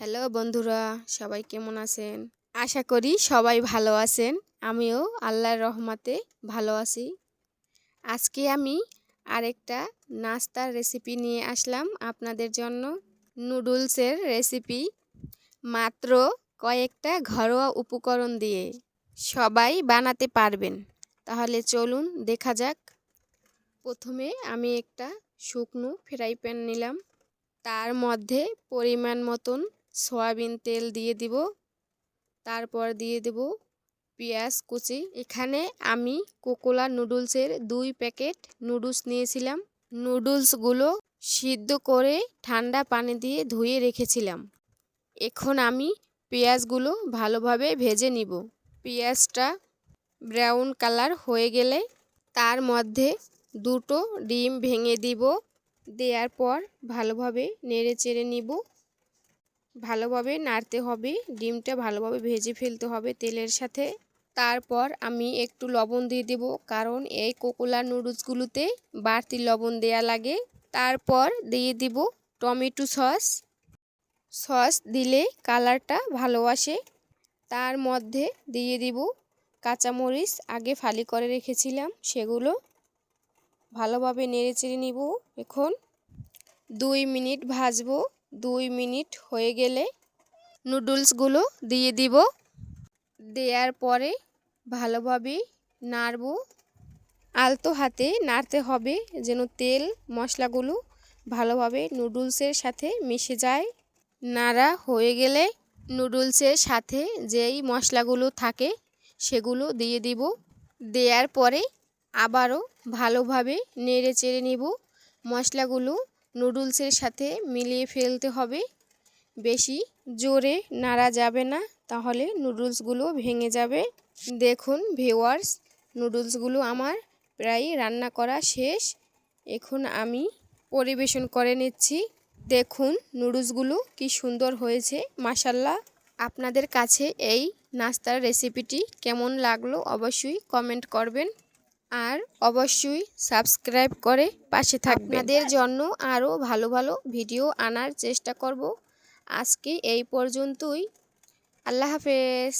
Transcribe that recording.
Hello বন্ধুরা, সবাই কেমন আছেন? আশা করি সবাই ভালো আছেন। আমিও আল্লাহর রহমাতে ভালো আছি। আজকে আমি আরেকটা নাস্তার রেসিপি নিয়ে আসলাম আপনাদের জন্য। নুডলসের রেসিপি মাত্র কয়েকটা ঘরোয়া উপকরণ দিয়ে সবাই বানাতে পারবেন। তাহলে চলুন দেখা যাক। প্রথমে আমি একটা শুকনো ফ্রাই প্যান নিলাম। তার মধ্যে পরিমাণ মতন সয়াবিন তেল দিয়ে দিব। তারপর দিয়ে দেব পেঁয়াজ কুচি। এখানে আমি কোকোলা নুডলসের দুই প্যাকেট নুডলস নিয়েছিলাম। নুডলসগুলো সিদ্ধ করে ঠান্ডা পানি দিয়ে ধুয়ে রেখেছিলাম। এখন আমি পেঁয়াজগুলো ভালোভাবে ভেজে নিব। পেঁয়াজটা ব্রাউন কালার হয়ে গেলে তার মধ্যে দুটো ডিম ভেঙে দিব। দেওয়ার পর ভালোভাবে নেড়ে চেড়ে নিব। ভালোভাবে নাড়তে হবে, ডিমটা ভালোভাবে ভেজে ফেলতে হবে তেলের সাথে। তারপর আমি একটু লবণ দিয়ে দেব, কারণ এই কোকোলা নুডলসগুলোতে বাড়তি লবণ দেয়া লাগে। তারপর দিয়ে দিব টমেটো সস। সস দিলে কালারটা ভালো আসে। তার মধ্যে দিয়ে দিব কাঁচামরিচ, আগে ফালি করে রেখেছিলাম সেগুলো। ভালোভাবে নেড়ে চেড়ে নিব এখন। দুই মিনিট ভাজবো। দুই মিনিট হয়ে গেলে নুডলসগুলো দিয়ে দিব। দেওয়ার পরে ভালোভাবে নাড়ব। আলতো হাতে নাড়তে হবে যেন তেল মশলাগুলো ভালোভাবে নুডলসের সাথে মিশে যায়। নাড়া হয়ে গেলে নুডলসের সাথে যেই মশলাগুলো থাকে সেগুলো দিয়ে দিব। দেওয়ার পরে আবারও ভালোভাবে নেড়ে চেড়ে নিব। মশলাগুলো নুডলসের সাথে মিলিয়ে ফেলতে হবে। বেশি জোরে নাড়া যাবে না, তাহলে নুডলসগুলো ভেঙে যাবে। দেখুন ভিওয়ার্স নুডলসগুলো আমার প্রায় রান্না করা শেষ। এখন আমি পরিবেশন করে নিচ্ছি। দেখুন নুডলসগুলো কি সুন্দর হয়েছে মাসাল্লাহ আপনাদের কাছে এই নাস্তার রেসিপিটি কেমন লাগল অবশ্যই কমেন্ট করবেন। আর অবশ্যই সাবস্ক্রাইব করে পাশে থাকবে আপনাদের জন্য আরও ভালো ভালো ভিডিও আনার চেষ্টা করব। আজকে এই পর্যন্তই। আল্লাহ হাফেজ।